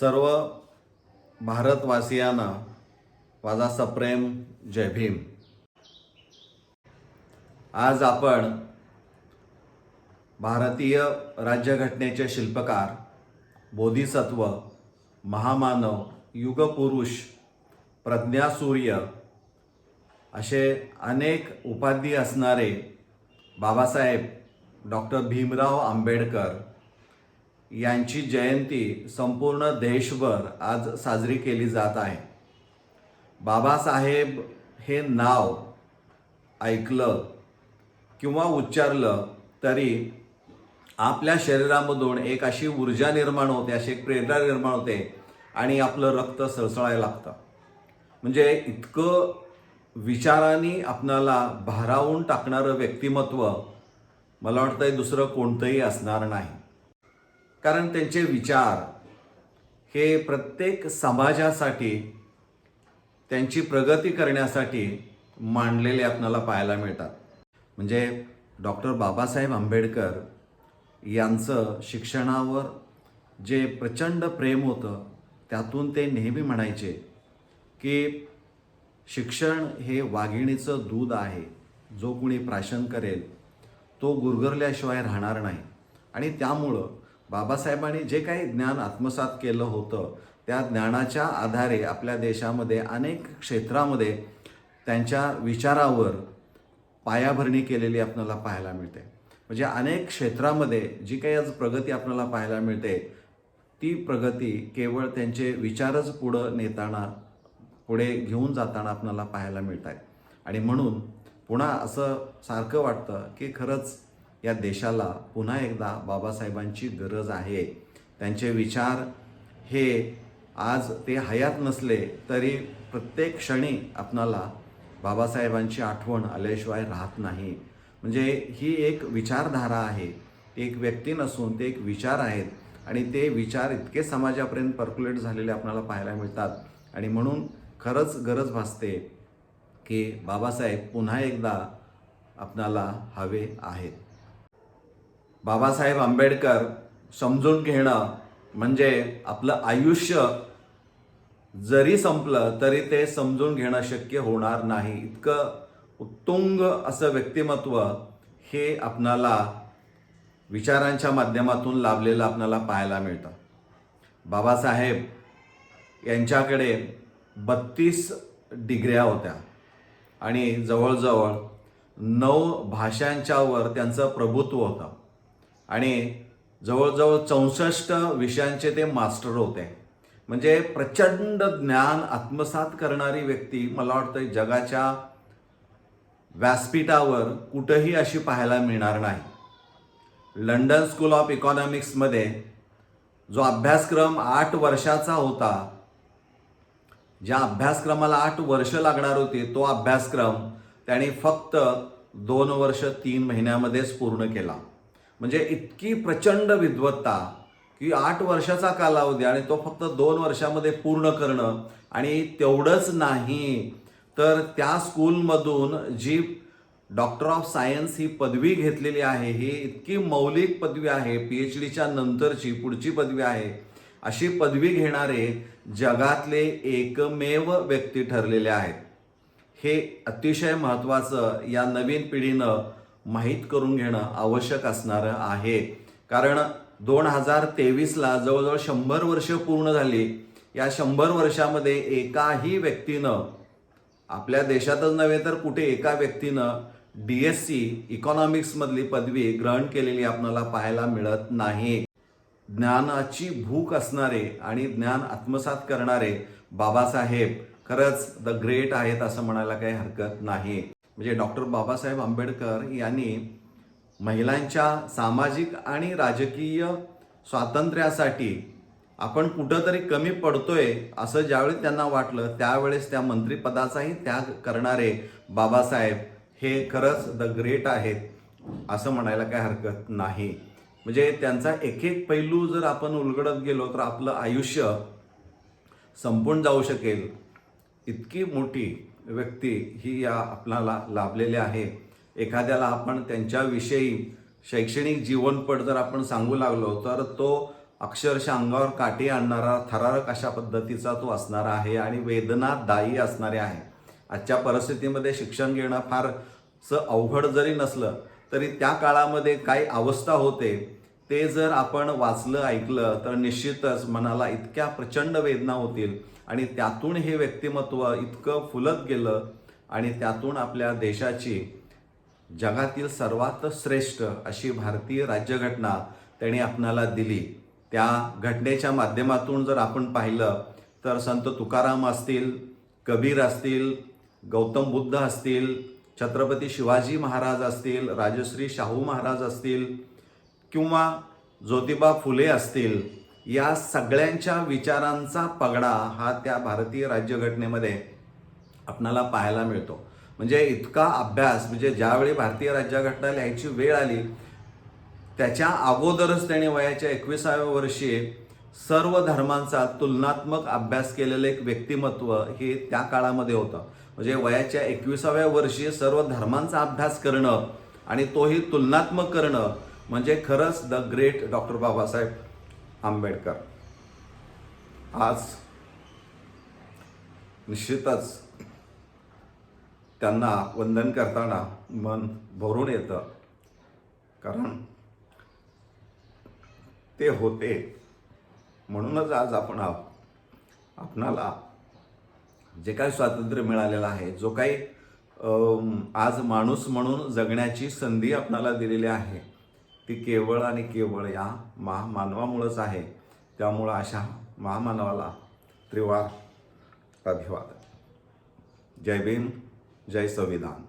सर्व भारतवासियांना माझा सप्रेम जय भीम. आज आपण भारतीय राज्यघटनेचे शिल्पकार बोधिसत्व महामानव युगपुरुष प्रज्ञासूर्य असे अनेक उपाधी असणारे बाबासाहेब डॉक्टर भीमराव आंबेडकर यांची जयंती संपूर्ण देशभर आज साजरी केली जात आहे. बाबासाहेब हे नाव ऐकलं किंवा उच्चारलं तरी आपल्या शरीरामधून एक अशी ऊर्जा निर्माण होते अशी एक प्रेरणा निर्माण होते आणि आपलं रक्त सळसळायला लागतं. म्हणजे इतकं विचारांनी आपणाला भारावून टाकणारं व्यक्तिमत्व मला वाटतं दुसरं कोणतंही असणार नाही. कारण त्यांचे विचार हे प्रत्येक समाजासाठी त्यांची प्रगती करण्यासाठी मांडलेले आपल्याला पाहायला मिळतात. म्हणजे डॉक्टर बाबासाहेब आंबेडकर यांचं शिक्षणावर जे प्रचंड प्रेम होतं त्यातून ते नेहमी म्हणायचे की शिक्षण हे वाघिणीचं दूध आहे. जो कुणी प्राशन करेल तो गुरगरल्याशिवाय राहणार नाही. आणि त्यामुळं बाबासाहेबांनी जे काही ज्ञान आत्मसात केलं होतं त्या ज्ञानाच्या आधारे आपल्या देशामध्ये अनेक क्षेत्रामध्ये त्यांच्या विचारावर पायाभरणी केलेली आपल्याला पाहायला मिळते. म्हणजे अनेक क्षेत्रामध्ये जी काही आज प्रगती आपल्याला पाहायला मिळते ती प्रगती केवळ त्यांचे विचारच पुढं नेताना पुढे घेऊन जाताना आपल्याला पाहायला मिळत आहेत आणि म्हणून पुन्हा असं सारखं वाटतं की खरंच या देशाला पुन्हा एकदा बाबासाहेबांची गरज आहे. त्यांचे विचार हे आज ते हयात नसले तरी प्रत्येक क्षणी आपणाला बाबासाहेबांची आठवण आल्याशिवाय राहत नाही. म्हणजे ही एक विचारधारा आहे. ती एक व्यक्ती नसून ते एक विचार आहेत आणि ते विचार इतके समाजापर्यंत पर्क्युलेट झालेले आपल्याला पाहायला मिळतात. आणि म्हणून खरंच गरज भासते की बाबासाहेब पुन्हा एकदा आपणाला हवे आहेत. बाबासाहेब आंबेडकर समजून घेणं म्हणजे आपलं आयुष्य जरी संपलं तरी ते समजून घेणं शक्य होणार नाही. इतकं उत्तुंग असं व्यक्तिमत्व हे आपणाला विचारांच्या माध्यमातून लाभलेलं आपणाला पाहायला मिळतं. बाबासाहेब यांच्याकडे बत्तीस डिग्र्या होत्या आणि जवळजवळ नऊ भाषांच्यावर त्यांचं प्रभुत्व होतं. आणि जवळजवळ चौसष्ट विषयांचे ते मास्टर होते. म्हणजे प्रचंड ज्ञान आत्मसात करणारी व्यक्ती मला वाटतं जगाच्या व्यासपीठावर कुठंही अशी पाहायला मिळणार नाही. लंडन स्कूल ऑफ इकॉनॉमिक्समध्ये जो अभ्यासक्रम आठ वर्षाचा होता ज्या अभ्यासक्रमाला आठ वर्ष लागणार होती तो अभ्यासक्रम त्यांनी फक्त दोन वर्ष तीन महिन्यामध्येच पूर्ण केला. म्हणजे इतकी प्रचंड विद्वत्ता की आठ वर्षाचा कालावधी आणि तो फक्त दोन वर्षामध्ये पूर्ण करणं आणि तेवढंच नाही तर त्या स्कूलमधून जी डॉक्टर ऑफ सायन्स ही पदवी घेतलेली आहे ही इतकी मौलिक पदवी आहे पी एच डीच्या नंतरची पुढची पदवी आहे अशी पदवी घेणारे जगातले एकमेव व्यक्ती ठरलेले आहेत. हे अतिशय महत्त्वाचं या नवीन पिढीनं माहीत करून घेणं आवश्यक असणारं आहे. कारण दोन हजार तेवीसला जवळजवळ शंभर वर्ष पूर्ण झाली. या शंभर वर्षामध्ये एकाही व्यक्तीनं आपल्या देशातच नव्हे तर कुठे एका व्यक्तीनं डी एस सी इकॉनॉमिक्समधली पदवी ग्रहण केलेली आपल्याला पाहायला मिळत नाही. ज्ञानाची भूक असणारे आणि ज्ञान आत्मसात करणारे बाबासाहेब खरंच द ग्रेट आहेत असं म्हणायला काही हरकत नाही. म्हणजे डॉक्टर बाबासाहेब आंबेडकर यांनी महिलांच्या सामाजिक आणि राजकीय स्वातंत्र्यासाठी आपण कुठंतरी कमी पडतोय असं ज्यावेळी त्यांना वाटलं त्यावेळेस त्या मंत्रिपदाचाही त्याग करणारे बाबासाहेब हे खरंच द ग्रेट आहेत असं म्हणायला काही हरकत नाही. म्हणजे त्यांचा एक एक पैलू जर आपण उलगडत गेलो तर आपलं आयुष्य संपून जाऊ शकेल. इतकी मोठी व्यक्ती ही या आपणाला लाभलेली आहे. एखाद्याला आपण त्यांच्याविषयी शैक्षणिक जीवनपट जर आपण सांगू लागलो तर तो अक्षरशः अंगावर काठी आणणारा थरारक अशा पद्धतीचा तो असणारा आहे आणि वेदनादायी असणारे आहे. आजच्या परिस्थितीमध्ये शिक्षण घेणं फारसं अवघड जरी नसलं तरी त्या काळामध्ये काही अवस्था होते ते जर आपण वाचलं ऐकलं तर निश्चितच मनाला इतक्या प्रचंड वेदना होतील आणि त्यातून हे व्यक्तिमत्व इतकं फुलत गेलं आणि त्यातून आपल्या देशाची जगातील सर्वात श्रेष्ठ अशी भारतीय राज्यघटना त्यांनी आपणाला दिली. त्या घटनेच्या माध्यमातून जर आपण पाहिलं तर संत तुकाराम असतील कबीर असतील गौतम बुद्ध असतील छत्रपती शिवाजी महाराज असतील राजश्री शाहू महाराज असतील किंवा ज्योतिबा फुले असतील या सगळ्यांच्या विचारांचा पगडा हा त्या भारतीय राज्यघटनेमध्ये आपणाला पाहायला मिळतो. म्हणजे इतका अभ्यास म्हणजे ज्यावेळी भारतीय राज्यघटना लिहायची वेळ आली त्याच्या अगोदरच त्याने वयाच्या एकविसाव्या वर्षी सर्व धर्मांचा तुलनात्मक अभ्यास केलेलं एक व्यक्तिमत्व हे त्या काळामध्ये होतं. म्हणजे वयाच्या एकविसाव्या वर्षी सर्व धर्मांचा अभ्यास करणं आणि तोही तुलनात्मक करणं म्हणजे खरंच the great doctor Babasaheb Ambedkar. आज निश्चितच त्यांना वंदन करताना मन भरून येतं. कारण ते होते. म्हणूनच आज आपण आहोत. आपणाला जे काही स्वातंत्र्य मिळालेलं आहे जो काही आज माणूस म्हणून जगण्याची संधी आपणाला दिलेली आहे ती केवळ आणि केवळ या महामानवामुळंच आहे. त्यामुळं अशा महामानवाला त्रिवार अभिवादन. जय भीम जय संविधान.